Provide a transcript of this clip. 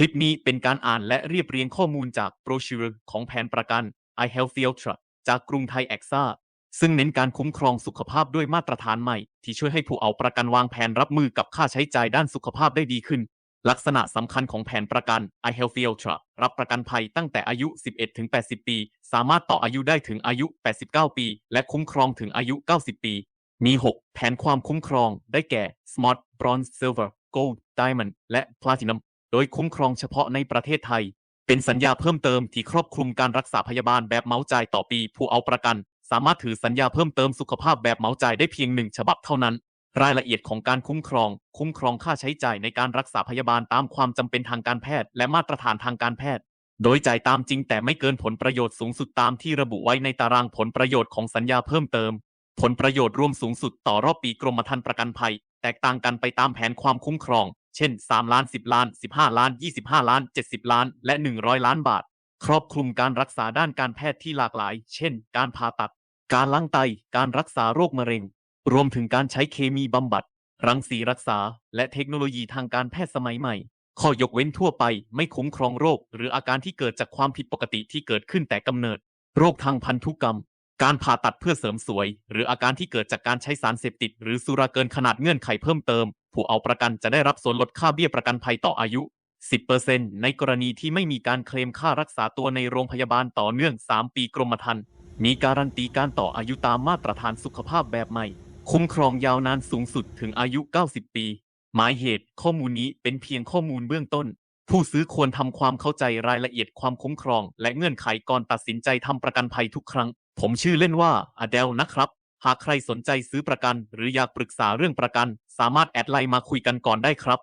คลิปนี้เป็นการอ่านและเรียบเรียงข้อมูลจากโบรชัวร์ของแผนประกัน iHealth Ultra จากกรุงไทยแอ a ซึ่งเน้นการคุ้มครองสุขภาพด้วยมาตรฐานใหม่ ที่ช่วยให้ผู้เอาประกันวางแผนรับมือกับค่าใช้จ่ายด้านสุขภาพได้ดีขึ้น ลักษณะสำคัญของแผนประกัน iHealth Ultra รับประกันภัยตั้งแต่อายุ 11 ถึง 80 ปี สามารถต่ออายุได้ถึงอายุ 89 ปี และคุ้มครองถึงอายุ 90 ปี มี 6 แผนความคุ้มครองได้แก่ Smart Bronze Silver Gold Diamond และ Platinum โดยคุ้มครองเฉพาะในประเทศไทย เป็นสัญญาเพิ่มเติมที่ครอบคลุมการรักษาพยาบาลแบบเหมาจ่ายต่อปี ผู้เอาประกัน สามารถถือสัญญาเพิ่มเติมสุขภาพแบบเหมาจ่ายได้เพียงหนึ่งฉบับเท่านั้น รายละเอียดของการคุ้มครอง คุ้มครองค่าใช้จ่ายในการรักษาพยาบาลตามความจำเป็นทางการแพทย์ และมาตรฐานทางการแพทย์ โดยจ่ายตามจริงแต่ไม่เกินผลประโยชน์สูงสุดตามที่ระบุไว้ในตารางผลประโยชน์ของสัญญาเพิ่มเติม ผลประโยชน์รวมสูงสุดต่อรอบปีกรมธรรม์ประกันภัย แตกต่างกันไปตามแผนความคุ้มครอง เช่น 3 ล้าน 10 ล้าน 15 ล้าน 25 ล้าน 70 ล้าน และ 100 ล้านบาท ครอบคลุมการรักษาด้านการแพทย์ที่หลากหลาย เช่น การผ่าตัด การล้างไต การรักษาโรคมะเร็ง รวมถึงการใช้เคมีบำบัด รังสีรักษา และเทคโนโลยีทางการแพทย์สมัยใหม่ ข้อยกเว้นทั่วไปไม่คุ้มครองโรค หรืออาการที่เกิดจากความผิดปกติที่เกิดขึ้นแต่กำเนิด โรคทางพันธุกรรม การผ่าตัดเพื่อเสริมสวย หรืออาการที่เกิดจากการใช้สารเสพติด หรือสุราเกินขนาดเงื่อนไขเพิ่มเติม ผู้เอาประกันจะได้รับส่วนลดค่าเบี้ยประกันภัยต่ออายุ 10%ในกรณีที่ไม่มีการเคลมค่ารักษาตัวในโรงพยาบาลต่อเนื่อง 3 ปีกรมธรรม์มีการันตีการต่ออายุตามมาตรฐานสุขภาพแบบใหม่ คุ้มครองยาวนานสูงสุดถึงอายุ 90 ปี หมายเหตุข้อมูลนี้เป็นเพียงข้อมูลเบื้องต้น ผู้ซื้อควรทำความเข้าใจรายละเอียดความคุ้มครอง และเงื่อนไขก่อนตัดสินใจทำประกันภัยทุกครั้ง ผมชื่อเล่นว่าอเดลนะครับ หากใครสนใจซื้อประกัน หรืออยากปรึกษาเรื่องประกัน สามารถแอดไลน์มาคุยกันก่อนได้ครับ